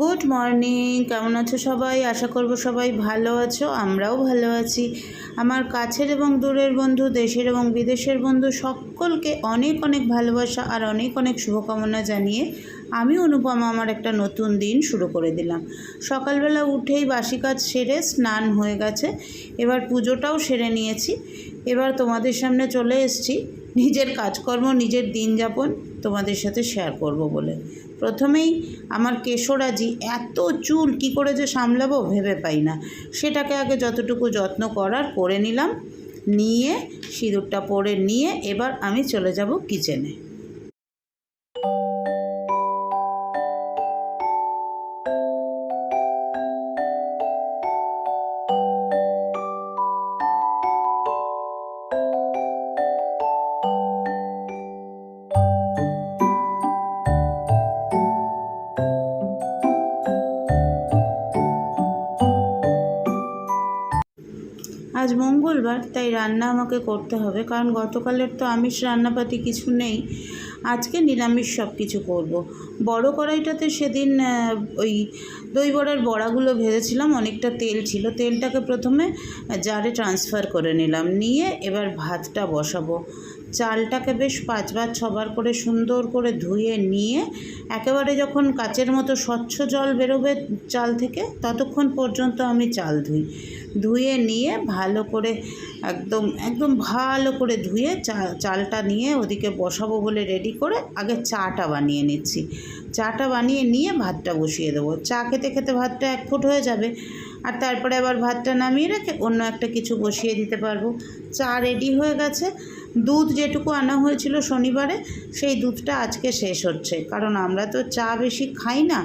Good morning কেমন আছো সবাই? আশা করব সবাই ভালো আছো, আমরাও ভালো আছি। আমার কাছের এবং দূরের বন্ধু, দেশের এবং বিদেশের বন্ধু সকলকে অনেক অনেক ভালোবাসা আর অনেক অনেক শুভকামনা জানিয়ে আমি অনুপমা, আমার একটা নতুন দিন শুরু করে দিলাম। সকালবেলা উঠেই বাসি কাজ সেরে স্নান হয়ে গেছে। এবার পুজোটাও সেরে নিয়েছি। এবার তোমাদের সামনে চলে এসেছি। নিজের কাজকর্ম, নিজের দিন যাপন তোমাদের সাথে শেয়ার করব বলে। প্রথমেই আমার কেশরাজি এত চুল কি করে যে সামলাবো ভেবে পাই না। সেটাকে আগে যতটুকু যত্ন করার করে নিলাম, নিয়ে সিঁদুরটা পরে নিয়ে এবার আমি চলে যাব কিচেনে মঙ্গলবার তাই রান্না আমাকে করতে হবে, কারণ গতকালের তো আমিষ রান্নাপাতি কিছু নেই। আজকে নিরামিষ সব কিছু করব। বড় কড়াইটাতে সেদিন ওই দই বড়ার বড়াগুলো ভেজেছিলাম, অনেকটা তেল ছিল। তেলটাকে প্রথমে জারে ট্রান্সফার করে নিলাম। নিয়ে এবার ভাতটা বসাবো। চালটাকে বেশ পাঁচবার, ছবার করে সুন্দর করে ধুয়ে নিয়ে একেবারে যখন কাচের মতো স্বচ্ছ জল বেরোবে চাল থেকে, ততক্ষণ পর্যন্ত আমি চাল ধুই। ধুয়ে নিয়ে ভালো করে একদম একদম ভালো করে ধুয়ে চালটা নিয়ে ওদিকে বসাবো বলে রেডি করে আগে চাটা বানিয়ে নিচ্ছি। চাটা বানিয়ে নিয়ে ভাতটা বসিয়ে দেবো। চা খেতে খেতে ভাতটা এক ফুট হয়ে যাবে। আর তারপরে আবার ভাতটা নামিয়ে রেখে অন্য একটা কিছু বসিয়ে দিতে পারব। চা রেডি হয়ে গেছে। দুধ যেটুকু আনা হয়েছিল শনিবারে, সেই দুধটা আজকে শেষ হচ্ছে। কারণ আমরা তো চা বেশি খাই না,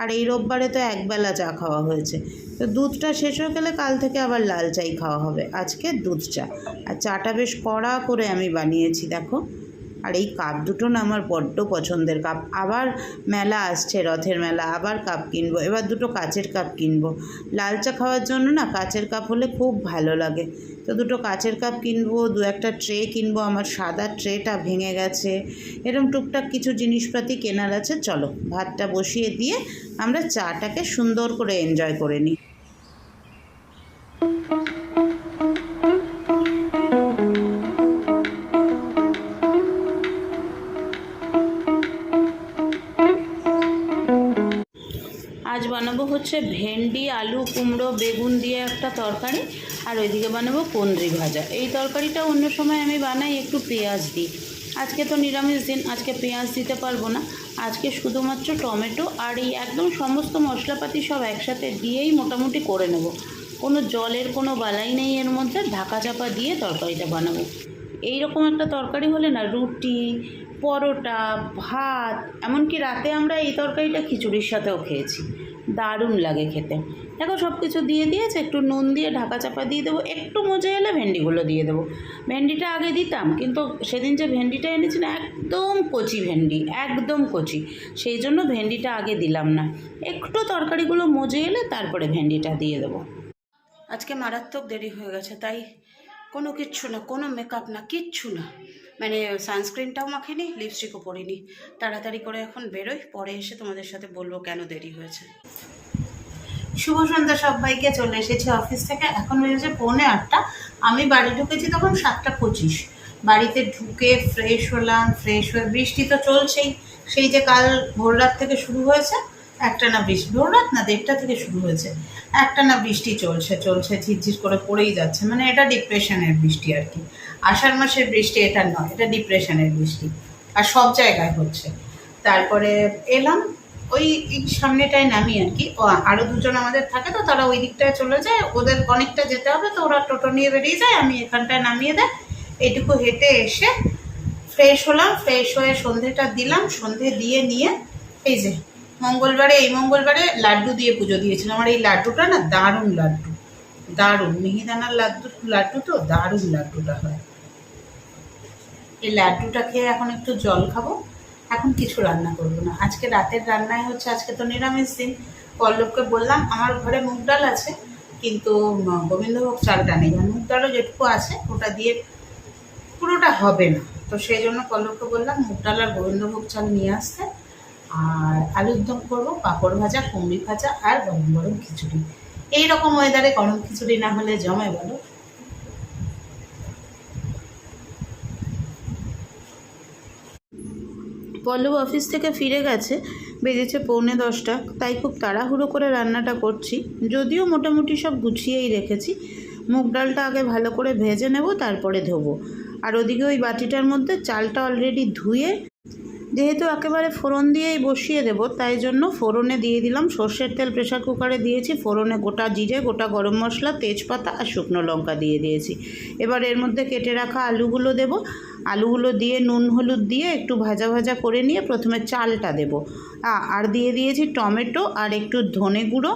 আর এই রোববারে তো একবেলা চা খাওয়া হয়েছে। তো দুধটা শেষ হয়ে গেলে কাল থেকে আবার লাল চাই খাওয়া হবে। আজকে দুধ চা। আর চাটা বেশ কড়া করে আমি বানিয়েছি, দেখো। আর এই কাপ দুটো না আমার বড্ড পছন্দের কাপ। আবার মেলা আসছে, রথের মেলা, আবার কাপ কিনবো, এবার দুটো কাচের কাপ কিনবো। লাল চা খাওয়ার জন্য না কাচের কাপ হলে খুব ভালো লাগে। তো দুটো কাচের কাপ কিনবো, দু একটা ট্রে কিনবো, আমার সাদা ট্রেটা ভেঙে গেছে। এরকম টুকটাক কিছু জিনিসপাতি কেনার আছে, চলো ভাতটা বসিয়ে দিয়ে আমরা চাটাকে সুন্দর করে এনজয় করে নিই। হচ্ছে ভেন্ডি, আলু, কুমড়ো, বেগুন দিয়ে একটা তরকারি আর ওইদিকে বানাবো কুন্দ্রি ভাজা। এই তরকারিটা অন্য সময় আমি বানাই, একটু পেঁয়াজ দিই। আজকে তো নিরামিষ দিন, আজকে পেঁয়াজ দিতে পারব না। আজকে শুধুমাত্র টমেটো আর এই একদম সমস্ত মশলাপাতি সব একসাথে দিয়েই মোটামুটি করে নেব। কোনো জলের কোনো বালাই নেই এর মধ্যে, ঢাকা চাপা দিয়ে তরকারিটা বানাবো। এই রকম একটা তরকারি হলে না, রুটি, পরোটা, ভাত, এমনকি রাতে আমরা এই তরকারিটা খিচুড়ির সাথেও খেয়েছি। দারুণ লাগে খেতে। দেখো সব কিছু দিয়ে দিয়েছে, একটু নুন দিয়ে ঢাকা চাপা দিয়ে দেবো, একটু মজে এলে ভেন্ডিগুলো দিয়ে দেবো। ভেন্ডিটা আগে দিতাম, কিন্তু সেদিন যে ভেন্ডিটা এনেছি না, একদম কচি ভেন্ডি, একদম কচি। সেই জন্য ভেন্ডিটা আগে দিলাম না। একটু তরকারিগুলো মজে এলে তারপরে ভেন্ডিটা দিয়ে দেবো। আজকে মারাত্মক দেরি হয়ে গেছে, তাই কোনো কিচ্ছু না, কোনো মেকআপ না, কিচ্ছু না। মানে সানস্ক্রিনটাও মাখিনি লিপস্টিকও পরিনি। তাড়াতাড়ি করে এখন বেরোই, পরে এসে তোমাদের সাথে বলব কেন দেরি হয়েছে। শুভ সন্ধ্যা সবাইকে, চলে এসেছি অফিস থেকে। এখন হয়েছে পৌনে আটটা। আমি বাড়ি ঢুকেছি তখন সাতটা পঁচিশ। বাড়িতে ঢুকে ফ্রেশ হলাম ফ্রেশ হয়ে বৃষ্টি তো চলছেই। সেই যে কাল ভোর রাত থেকে শুরু হয়েছে একটা না বৃষ্টি ভোর রাত না দেড়টা থেকে শুরু হয়েছে, একটা না বৃষ্টি চলছে চলছে, ঝিরঝির করে পড়েই যাচ্ছে মানে এটা ডিপ্রেশনের বৃষ্টি আর কি। আষাঢ় মাসের বৃষ্টি এটা নয়, এটা ডিপ্রেশনের বৃষ্টি, আর সব জায়গায় হচ্ছে। তারপরে এলাম, ওই সামনেটায় নামি আর কি আরও দুজন আমাদের থাকে তো, তারা ওই দিকটায় চলে যায়, ওদের অনেকটা যেতে হবে তো ওরা টোটো নিয়ে বেরিয়ে যায়, আমি এখানটায় নামিয়ে দেয় এটুকু হেঁটে এসে ফ্রেশ হলাম ফ্রেশ হয়ে সন্ধেটা দিলাম, সন্ধে দিয়ে নিয়ে এই যে মঙ্গলবারে, এই মঙ্গলবারে লাড্ডু দিয়ে পুজো দিয়েছিলাম আমার এই লাড্ডুটা না দারুণ লাড্ডু। দারুণ। মিহিদানার লাড্ডু লাড্ডু তো দারুণ লাড্ডুটা হয়। এই লাড্ডুটা খেয়ে এখন একটু জল খাব। এখন কিছু রান্না করব না। আজকে রাতের রান্নায় হচ্ছে, আজকে তো নিরামিষ দিন। পল্লবকে বললাম, আমার ঘরে মুগ ডাল আছে, কিন্তু গোবিন্দভোগ চালটা নেই। মুগ ডালও যেটুকু আছে, ওটা দিয়ে পুরোটা হবে না। তো সেই জন্য পল্লবকে বললাম, মুগ ডাল আর গোবিন্দভোগ চাল নিয়ে আসতে। আর আলুর দম করব, পাঁপড় ভাজা, কুমড়ি ভাজা আর গরম গরম খিচুড়ি। এই রকম ওয়েদারে গরম খিচুড়ি না হলে জমে বলো। পল্লব অফিস থেকে ফিরে গেছে, বেজেছে পৌনে দশটা, তাই খুব তাড়াহুড়ো করে রান্নাটা করছি। যদিও মোটামুটি সব গুছিয়েই রেখেছি, মুগ ডালটা আগে ভালো করে ভেজে নেব, তারপরে ধোবো। আর ওদিকে ওই বাটিটার মধ্যে চালটা অলরেডি ধুয়ে যেহেতু একেবারে ফোড়ন দিয়েই বসিয়ে দেব, তাই জন্য ফোড়নে দিয়ে দিলাম। সর্ষের তেল প্রেশার কুকারে দিয়েছি, ফোড়নে গোটা জিরে, গোটা গরম মশলা, তেজপাতা আর শুকনো লঙ্কা দিয়ে দিয়েছি। এবার এর মধ্যে কেটে রাখা আলুগুলো দেব। আলুগুলো দিয়ে নুন, হলুদ দিয়ে একটু ভাজা ভাজা করে নিয়ে প্রথমে চালটা দেব। আর দিয়ে দিয়েছি টমেটো আর একটু ধনে গুঁড়ো।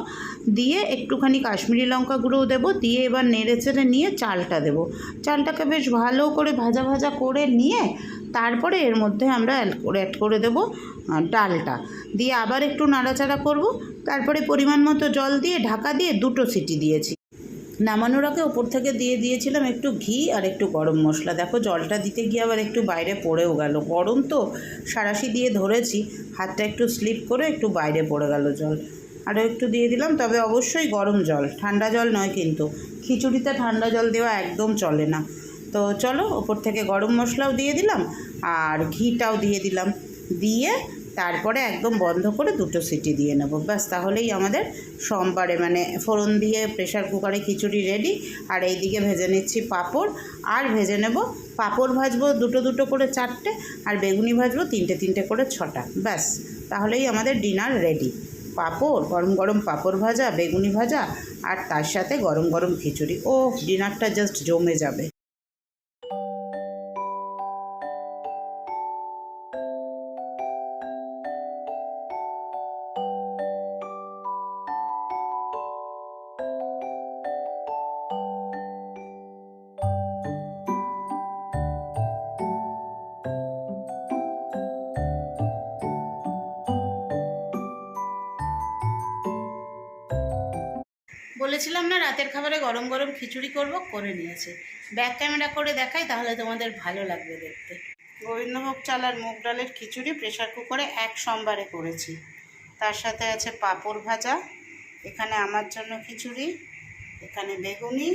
দিয়ে একটুখানি কাশ্মীরি লঙ্কা গুঁড়োও দেবো। দিয়ে এবার নেড়ে চেড়ে নিয়ে চালটা দেব। চালটাকে বেশ ভালো করে ভাজা ভাজা করে নিয়ে তারপরে এর মধ্যে আমরা অ্যাড করে দেবো ডালটা। দিয়ে আবার একটু নাড়াচাড়া করব। তারপরে পরিমাণ মতো জল দিয়ে ঢাকা দিয়ে দুটো সিটি দিয়েছি। নামানোর আগে ওপর থেকে দিয়ে দিয়েছিলাম একটু ঘি আর একটু গরম মশলা। দেখো জলটা দিতে গিয়ে আবার একটু বাইরে পড়েও গেল। গরম তো সারাশি দিয়ে ধরেছি। হাতটা একটু স্লিপ করে একটু বাইরে পড়ে গেল জল। আরও একটু দিয়ে দিলাম, তবে অবশ্যই গরম জল। ঠান্ডা জল নয় কিন্তু। খিচুড়িতে ঠান্ডা জল দেওয়া একদম চলে না। তো চলো, ওপর থেকে গরম মশলাও দিয়ে দিলাম আর ঘিটাও দিয়ে দিলাম। দিয়ে তারপরে একদম বন্ধ করে দুটো সিটি দিয়ে নেব। ব্যাস, তাহলেই আমাদের সোমবারে মানে ফোড়ন দিয়ে প্রেশার কুকারে খিচুড়ি রেডি আর এইদিকে ভেজে নিচ্ছি পাঁপড়। আর ভেজে নেব, পাঁপড় ভাজবো দুটো দুটো করে চারটে আর বেগুনি ভাজবো তিনটে তিনটে করে ছটা। ব্যাস, তাহলেই আমাদের ডিনার রেডি পাঁপড়, গরম গরম পাঁপড় ভাজা, বেগুনি ভাজা আর তার সাথে গরম গরম খিচুড়ি। ও ডিনারটা জাস্ট জমে যাবে। বলেছিলাম না রাতের খাবারে গরম গরম খিচুড়ি করব, করে নিয়েছে। ব্যাক ক্যামেরা করে দেখাই, তাহলে তোমাদের ভালো লাগবে দেখতে। গোবিন্দভোগ চাল আর মুগ ডালের খিচুড়ি প্রেশার কুকারে এক সোমবারে করেছি। তার সাথে আছে পাঁপড় ভাজা, এখানে আমার জন্য খিচুড়ি, এখানে বেগুনি,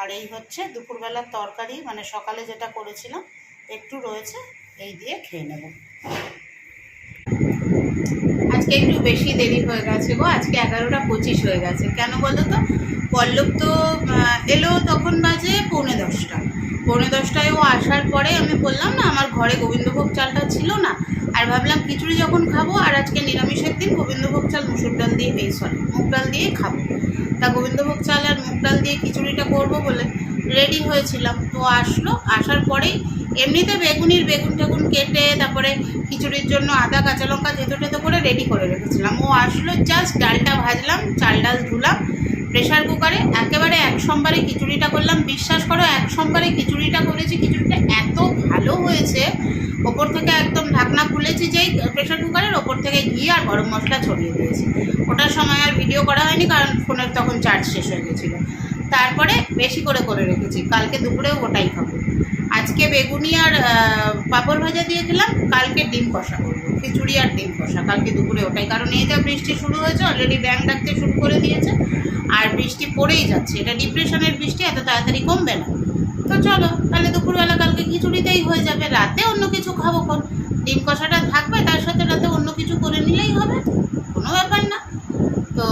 আর এই হচ্ছে দুপুরবেলার তরকারি মানে সকালে যেটা করেছিলাম, একটু রয়েছে, এই দিয়ে খেয়ে নেব। আজকে একটু বেশি দেরি হয়ে গেছে গো, আজকে এগারোটা পঁচিশ হয়ে গেছে। কেন বলো তো? পল্লব তো এলো তখন বাজে পৌনে দশটা। পৌনে দশটায় ও আসার পরে আমি বললাম, না, আমার ঘরে গোবিন্দভোগ চালটা ছিল না। আর ভাবলাম, খিচুড়ি যখন খাব আর আজকে নিরামিষের দিন গোবিন্দভোগ চাল, মুসুর ডাল দিয়ে, এই সরি, মুগ ডাল দিয়ে খাব। তা গোবিন্দভোগ চাল আর মুগ ডাল দিয়ে খিচুড়িটা করব বলে রেডি হয়েছিলাম। তো আসলো, আসার পরেই এমনিতে বেগুনির বেগুন টেগুন কেটে, তারপরে খিচুড়ির জন্য আদা, কাঁচা লঙ্কা, থেতো টেতো করে রেডি করে রেখেছিলাম। ও আসলো জাস্ট ডালটা ভাজলাম, চাল ডাল ধুলাম প্রেশার কুকারে একেবারে এক সোমবারে খিচুড়িটা করলাম। বিশ্বাস করো, এক সোমবারে খিচুড়িটা করেছি, খিচুড়িটা এত ভালো হয়েছে। ওপর থেকে একদম ঢাকনা খুলেছি যেই প্রেশার কুকারের ওপর থেকে ঘি আর গরম মশলা ছড়িয়ে দিয়েছি। ওটার সময় আর ভিডিও করা হয়নি কারণ ফোনের তখন চার্জ শেষ হয়ে গেছিল। তারপরে বেশি করে করে রেখেছি। কালকে দুপুরেও ওটাই খাব। আজকে বেগুনি আর পাঁপড় ভাজা দিয়ে খেলাম কালকে ডিম কষা করব। খিচুড়ি আর ডিম কষা। কালকে দুপুরে ওটাই। কারণ এই যা বৃষ্টি শুরু হয়েছে অলরেডি ব্যাং ডাকতে শুরু করে দিয়েছে। আর বৃষ্টি পড়েই যাচ্ছে। এটা ডিপ্রেশনের বৃষ্টি, এত তাড়াতাড়ি কমবে না। তো চলো, তাহলে দুপুরবেলা কালকে খিচুড়িতেই হয়ে যাবে। রাতে অন্য কিছু খাব কোন? ডিম কষাটা থাকবে, তার সাথে রাতে অন্য কিছু করে নিলেই হবে, কোনো ব্যাপার না। তো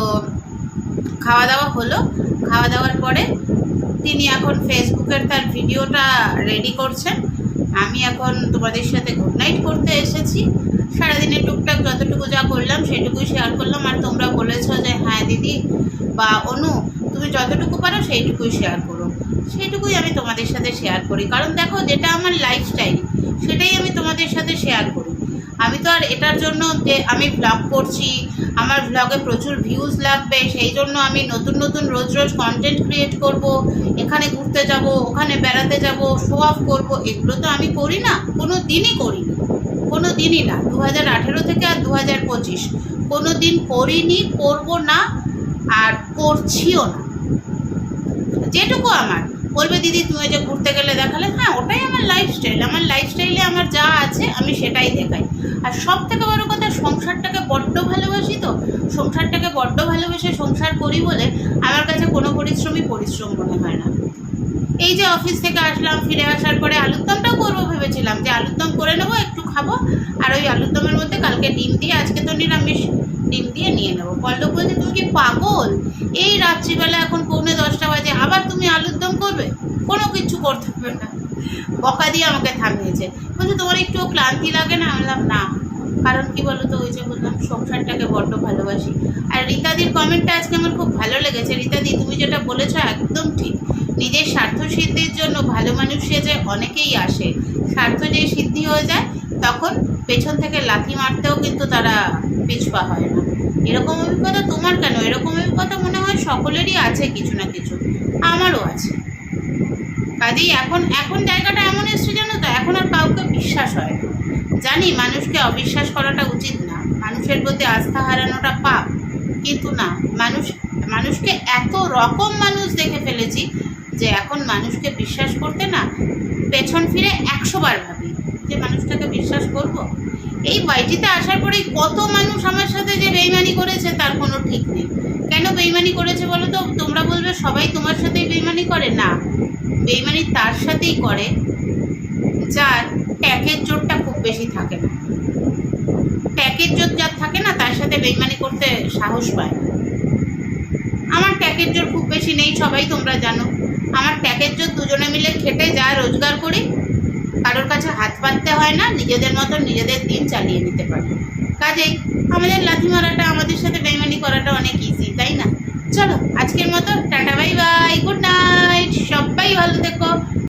খাওয়া দাওয়া হলো। খাওয়া দাওয়ার পরে তিনি এখন ফেসবুকের তার ভিডিওটা রেডি করছেন। আমি এখন তোমাদের সাথে গুড নাইট করতে এসেছি। সারাদিনে টুকটাক যতটুকু যা করলাম সেটুকুই শেয়ার করলাম। আর তোমরা বলেছ যে হ্যাঁ দিদি বা অনু, তুমি যতটুকু পারো সেইটুকুই শেয়ার করো। সেইটুকুই আমি তোমাদের সাথে শেয়ার করি। কারণ দেখো, যেটা আমার লাইফস্টাইল সেটাই আমি তোমাদের সাথে শেয়ার করি। আমি তো আর এটার জন্য যে আমি ব্লগ করছি, আমার ব্লগে প্রচুর ভিউজ লাগবে, সেই জন্য আমি নতুন নতুন রোজ রোজ কন্টেন্ট ক্রিয়েট করব, এখানে ঘুরতে যাব, ওখানে বেড়াতে যাব শো অফ করব, এগুলো তো আমি করি না, কোনো দিনই করি কোনো দিনই না দু হাজার আঠেরো থেকে আর দু হাজার পঁচিশ। কোনো দিন করিনি, করব না, আর করছিও না। যেটুকু আমার। বলবে, দিদি, তুমি যে ঘুরতে গেলে দেখালে? হ্যাঁ ওটাই আমার লাইফস্টাইল আমার লাইফস্টাইলে আমার যা আছে, আমি সেটাই দেখাই। আর সব থেকে বড় কথা, সংসারটাকে বড্ড ভালোবাসি তো, সংসারটাকে বড্ড ভালোবেসে সংসার করি বলে আমার কাছে কোনো পরিশ্রমই পরিশ্রম মনে হয় না। এই যে অফিস থেকে আসলাম, ফিরে আসার পরে আলুর দমটাও করব ভেবেছিলাম যে আলুর দম করে নেব, একটু খাব। আর ওই আলুর দমের মধ্যে কালকে ডিম দিয়ে, আজকে তো নিরামিষ। ডিম দিয়ে নিয়ে নেব। পল্লব বলছে, তুমি কি পাগল? এই রাত্রিবেলা এখন পৌনে দশটা বাজে, আবার তুমি আলুর দম করবে? কোনো কিছু করতে হবে না। বকা দিয়ে আমাকে থামিয়েছে। বলছে, তোমার একটু ক্লান্তি লাগে না? বললাম, না। কারণ কি বলো তো ওই যে বললাম, সংসারটাকে বড্ড ভালোবাসি। আর রীতাদির কমেন্টটা আজকে আমার খুব ভালো লেগেছে। রীতাদি, তুমি যেটা বলেছ একদম ঠিক। নিজের স্বার্থ সিদ্ধির জন্য ভালো মানুষ সেজে অনেকেই আসে। স্বার্থ যে সিদ্ধি হয়ে যায়, তখন পেছন থেকে লাথি মারতেও কিন্তু তারা পিছপা হয় না। এরকম অভিজ্ঞতা তোমার কেন? এরকম অভিজ্ঞতা মনে হয় সকলেরই আছে কিছু না কিছু। আমারও আছে। কাজেই এখন এখন জায়গাটা এমন এসছে জানো তো, এখন আর কাউকে বিশ্বাস হয় না। জানি মানুষকে অবিশ্বাস করাটা উচিত না। মানুষের প্রতি আস্থা হারানোটা পাপ। কিন্তু না, মানুষ, মানুষকে এত রকম মানুষ দেখে ফেলেছি যে এখন মানুষকে বিশ্বাস করতে না, পেছন ফিরে একশো বার ভাবি। যে মানুষটাকে বিশ্বাস করব। এই বাইটিতে আসার পরেই কত মানুষ আমার সাথে যে বেইমানি করেছে তার কোনো ঠিক নেই। কেন বেইমানি করেছে বলো তো? তোমরা বলবে সবাই তোমার সাথেই বেইমানি করে। না, বেইমানি তার সাথেই করে, যার ট্যাকের জোরটা খুব বেশি থাকে না। ট্যাকের জোর যার থাকে না, তার সাথে বেইমানি করতে সাহস পায় আমার ট্যাকের জোর খুব বেশি নেই, সবাই তোমরা জানো। আমার ট্যাকের জোর দুজনে মিলে খেটে যা রোজগার করি কারোর কাছে হাত পাততে হয় না, নিজেদের মতন নিজেদের দিন চালিয়ে নিতে পারে। কাজেই আমাদের লাথি মারাটা, আমাদের সাথে বেমানি করাটা অনেক ইজি তাই না? চলো, আজকের মতো tata bye bye good night সবাই ভালো থেকো।